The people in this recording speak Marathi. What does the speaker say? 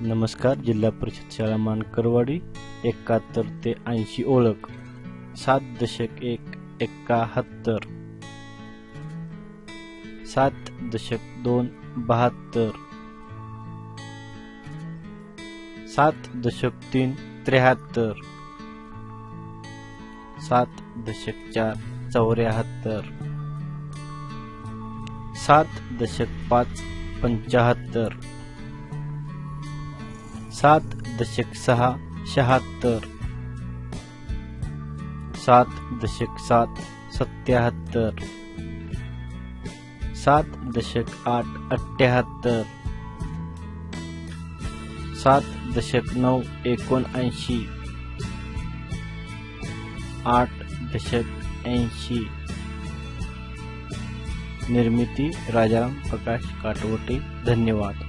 नमस्कार जिल्हा परिषद शाळा मानकरवाडी एकाहत्तर ते ऐंशी ओळख सात दशक एक एकाहत्तर. सात दशक दोन बहात्तर. सात दशक तीन त्र्याहत्तर. सात दशक चार चौऱ्याहत्तर. सात दशक पाच पंचाहत्तर. सात दशक सहा शहात्तर. सात दशक सात सत्याहत्तर. सात दशक आठ अठ्याहत्तर. सात दशक नऊ एकोणऐंशी. आठ दशक ऐंशी. निर्मिती राजाराम प्रकाश काटवटे धन्यवाद.